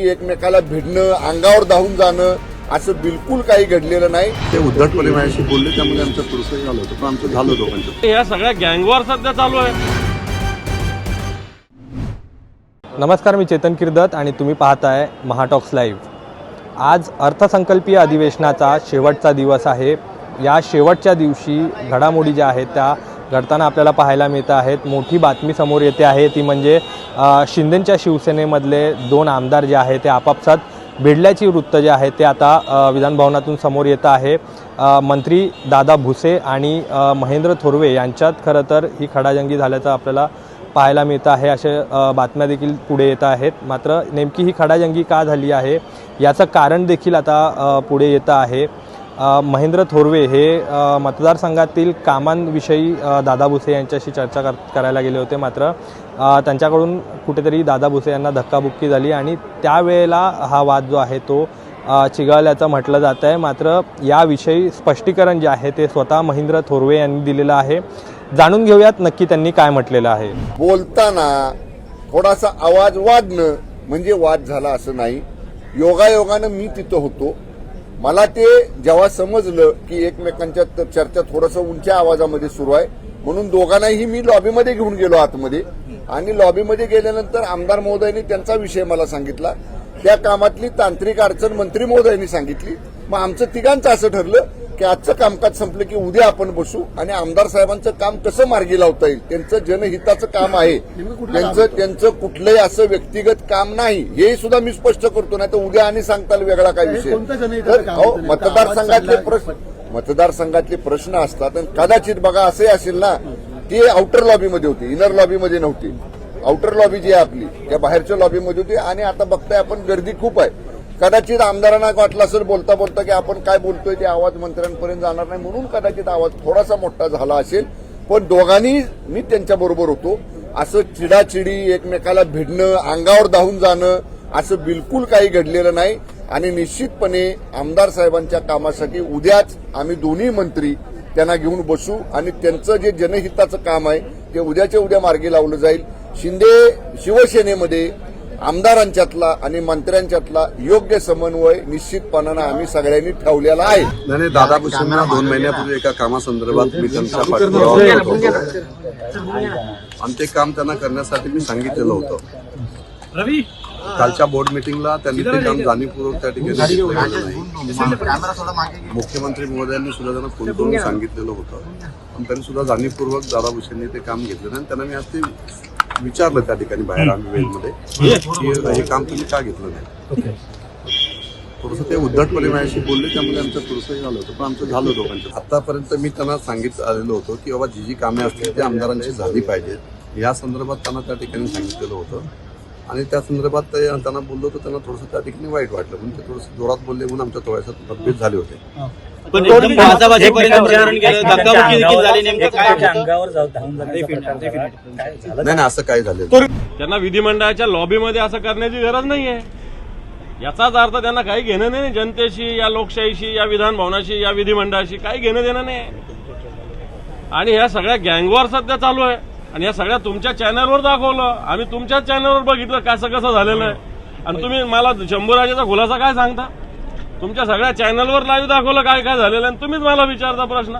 एकमेकाला भिडणं अंगावर धावून जाणं असं बिलकुल काही घडलेलं नाही. ते उद्धटपणे माझ्याशी बोलले त्यामुळे आमचं थोडंसं झालं होतं पण आमचं झालं दोघांचं. या सगळ्या गँगवॉर सध्या चालू आहे. नमस्कार मी चेतन किर्दत आणि तुम्ही पाहताय महाटॉक्स लाईव्ह. आज अर्थसंकल्पीय अधिवेशनाचा शेवटचा दिवस आहे. या शेवटच्या दिवशी घडामोडी ज्या आहेत त्या घडताना आपल्याला पाहायला मिळत आहेत. मोठी बातमी समोर येते आहे. ती म्हणजे शिंदेंच्या शिवसेनेमधले दोन आमदार जे आहे ते आपापसात भिडल्याची वृत्त जे आहे ते आता विधानभवनातून समोर येतं आहे. मंत्री दादा भुसे आणि महेंद्र थोरवे यांच्यात खरं तर ही खडाजंगी झाल्याचं आपल्याला पाहायला मिळतं आहे. असे बातम्या देखील पुढे येत आहेत. मात्र नेमकी ही खडाजंगी का झाली आहे? याचं कारण देखील आता पुढे येतं आहे. महेंद्र थोरवे हे मतदारसंघातील कामांविषयी दादा भुसे यांच्याशी चर्चा कर करायला गेले होते मात्र त्यांच्याकडून कुठेतरी दादा भुसे यांना धक्काबुक्की झाली आणि त्यावेळेला हा वाद जो आहे तो चिघळल्याचं म्हटलं जात आहे. मात्र याविषयी स्पष्टीकरण जे आहे ते स्वतः महेंद्र थोरवे यांनी दिलेलं आहे. जाणून घेऊयात नक्की त्यांनी काय म्हटलेलं आहे. बोलताना थोडासा आवाज वाढणं म्हणजे वाद झाला असं नाही. योगायोगानं मी तिथं होतो. मला ते जेव्हा समजलं की एकमेकांच्या चर्चा थोडंसं उंच्या आवाजामध्ये सुरू आहे म्हणून दोघांनाही मी लॉबीमध्ये घेऊन गेलो आतमध्ये. आणि लॉबीमध्ये गेल्यानंतर आमदार महोदयांनी त्यांचा विषय मला सांगितला. त्या कामातली तांत्रिक अडचण मंत्री महोदयांनी सांगितली. मग आमचं तिघांचं असं ठरलं की आजचं कामकाज संपलं की उद्या आपण बसू आणि आमदार साहेबांचं काम कसं मार्गी लावता येईल? त्यांचं जनहिताचं काम आहे. त्यांचं त्यांचं कुठलंही असं व्यक्तिगत काम नाही. हे सुद्धा मी स्पष्ट करतो नाही तर उद्या आणि सांगता येईल वेगळा काय विषय. अहो, मतदारसंघातले प्रश्न मतदारसंघातले प्रश्न असतात आणि कदाचित बघा असे असेल ना ती आउटर लॉबीमध्ये होती इनर लॉबीमध्ये नव्हती. आउटर लॉबी जी आहे आपली त्या बाहेरच्या लॉबीमध्ये होती आणि आता बघताय आपण गर्दी खूप आहे. कदाचित आमदारांना वाटलं असेल बोलता बोलता की आपण काय बोलतोय ते आवाज मंत्र्यांपर्यंत जाणार नाही म्हणून कदाचित आवाज थोडासा मोठा झाला असेल. पण दोघांनी मी त्यांच्या बरोबर होतो. असं चिडाचिडी एकमेकाला भिडणं अंगावर धावून जाणं असं बिलकुल काही घडलेलं नाही. आणि निश्चितपणे आमदार साहेबांच्या कामासाठी उद्याच आम्ही दोन्ही मंत्री त्यांना घेऊन बसू आणि त्यांचं जे जनहिताचं काम आहे ते उद्याच्या उद्या मार्गी लावलं जाईल. शिंदे शिवसेनेमध्ये आमदारांच्यातला आणि मंत्र्यांच्यातला योग्य समन्वय निश्चितपणानं आम्ही सगळ्यांनी ठेवलेला आहे. नाही दादा भुसेंना दोन महिन्यापूर्वी एका कामासंदर्भात मी त्यांच्या पाठपुरावा होतो आणि ते काम त्यांना करण्यासाठी मी सांगितलेलं होतं. कालच्या बोर्ड मिटिंगला त्यांनी ते काम जाणीवपूर्वक त्या ठिकाणी मुख्यमंत्री महोदयांनी सुद्धा त्यांना फोन करून सांगितलेलं होतं. पण त्यांनी सुद्धा जाणीवपूर्वक दादा भुसेंनी ते काम घेतलं आणि त्यांना मी आज ते विचारलं त्या ठिकाणी बाहेर आम्ही वेलमध्ये. की हे काम तुम्ही का घेतलं नाही? थोडंसं ते उद्धटपणे माझ्याशी बोलले त्यामुळे आमचं थोडंसं झालं होतं. पण आमचं झालं दोघांचं. आतापर्यंत मी त्यांना सांगितलं आलेलो होतो की बाबा जी जी कामे असतील ती आमदारांची झाली पाहिजेत. या संदर्भात त्यांना त्या ठिकाणी सांगितलेलं होतं. आणि त्या संदर्भात ते त्यांना बोललो तर त्यांना थोडंसं त्या ठिकाणी वाईट वाटलं. म्हणून ते थोडंसं जोरात बोलले म्हणून आमच्या थोड्याशा मतभेद झाले होते. पण एकदम भाजाभाजीपर्यंत धक्काबुक्की देखील झाली नेमकं काय अंगावर जाऊ धावून नाही असं काय झालं त्यांना विधिमंडळाच्या लॉबीमध्ये असं करण्याची गरज नाहीये. याचाच अर्थ त्यांना काही घेणं नाही जनतेशी या लोकशाहीशी या विधान भवनाशी या विधिमंडळाशी काही घेणं देणं नाही. आणि ह्या सगळ्या गँगवॉर सध्या चालू आहे. आणि या सगळ्या तुमच्या चॅनलवर दाखवलं. आम्ही तुमच्याच चॅनलवर बघितलं कसं कसं झालेलं आहे. आणि तुम्ही मला शंभूराजाचा खुलासा काय सांगता? तुमच्या सगळ्या चॅनलवर लाईव्ह दाखवलं काय काय झालेलं आणि तुम्हीच मला विचारता प्रश्न.